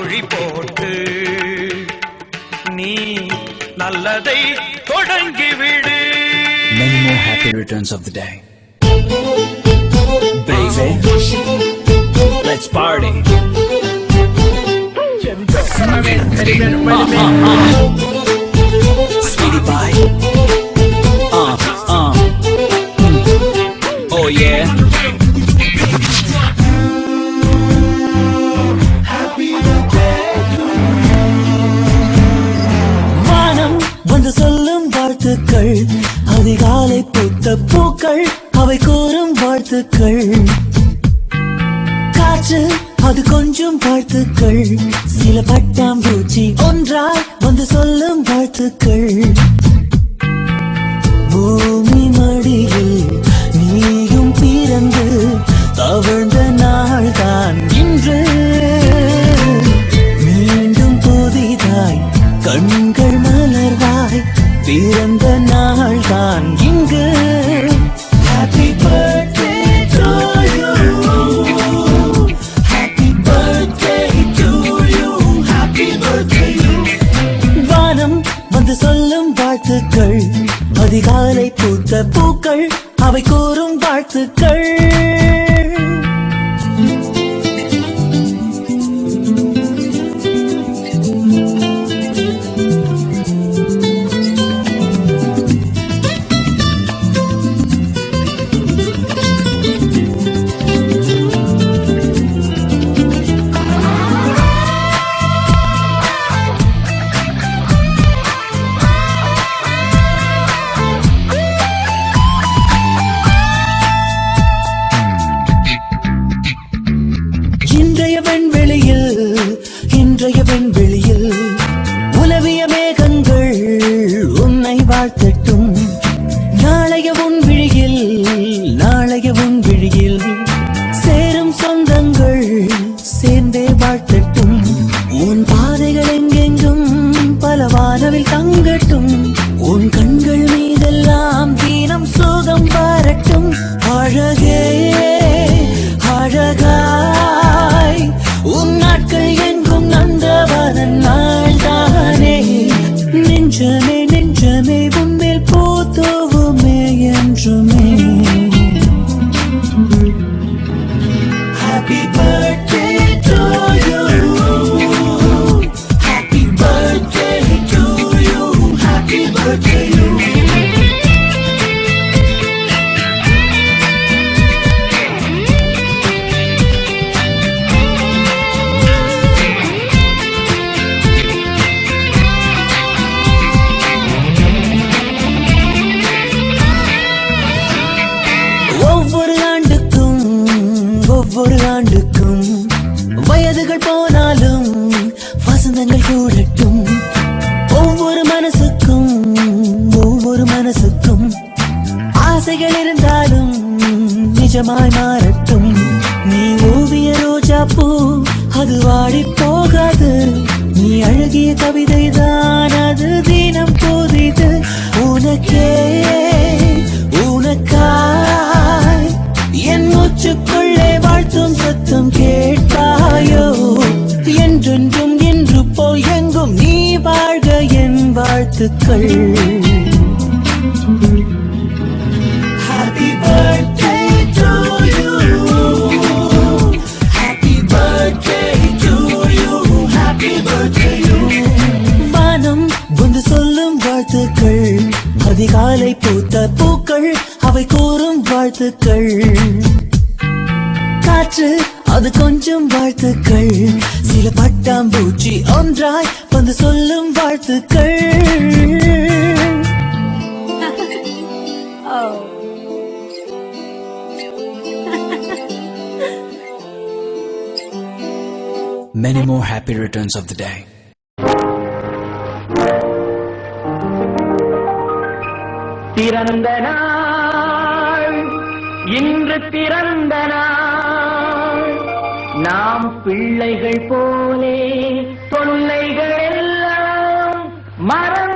குழி போட்டு நீ நல்லதை தொடங்கிவிடு Many more happy returns of the day. Baby, let's party. Sweetie pie. Uh, uh. Mm. Oh yeah. வானம் வந்து சொல்லும் வாழ்த்துக்கள். அதிகாலை பூத்த பூக்கள் அவை கூறும் வாழ்த்துக்கள். காற்று அது கொஞ்சம் வாழ்த்துக்கள். சில பட்டாம் பூச்சி ஒன்றாய் வந்து சொல்லும் வாழ்த்துக்கள். பூமி மடியில் நீயும் பிறந்து தவழ்ந்த நாள்தான் இன்று. மீண்டும் புதிதாய் கண்கள் மலர் பிறந்த நாள்தான் இங்கு. Happy birthday to you happy birthday to you happy birthday வானம் வந்து சொல்லும் வாழ்த்துக்கள் அதிகாலை பூத்த பூக்கள் அவை கூறும் வாழ்த்துக்கள். வயதுகள் போனாலும் வசந்தங்கள் கூடட்டும் ஒவ்வொரு மனசுக்கும் ஒவ்வொரு மனசுக்கும் ஆசைகள் இருந்தாலும் நிஜமாய் மாறட்டும். நீ ஓவிய ரோஜா பூ அது வாடி போகாது. நீ அழகிய கவிதை தான் அது தினம் போதிது உனக்கே உனக்காய் என் மூச்சுக்குள்ளே வாழ்த்தும் சத்தம் கே சொல்லும் வாழ்த்துக்கள். அதிகாலை பூத்த பூக்கள் அவை கூறும் வாழ்த்துக்கள். காற்று அது கொஞ்சம் வாழ்த்துக்கள். சில பட்டாம்பூச்சி ஒன்றாய் வந்து சொல்லும் வாழ்த்துக்கள். Many more happy returns of the day. பிறந்த நாள் இன்று பிறந்த நாள். நாம் பிள்ளைகள் போலே தொல்லைகள் எல்லாம் மறந்து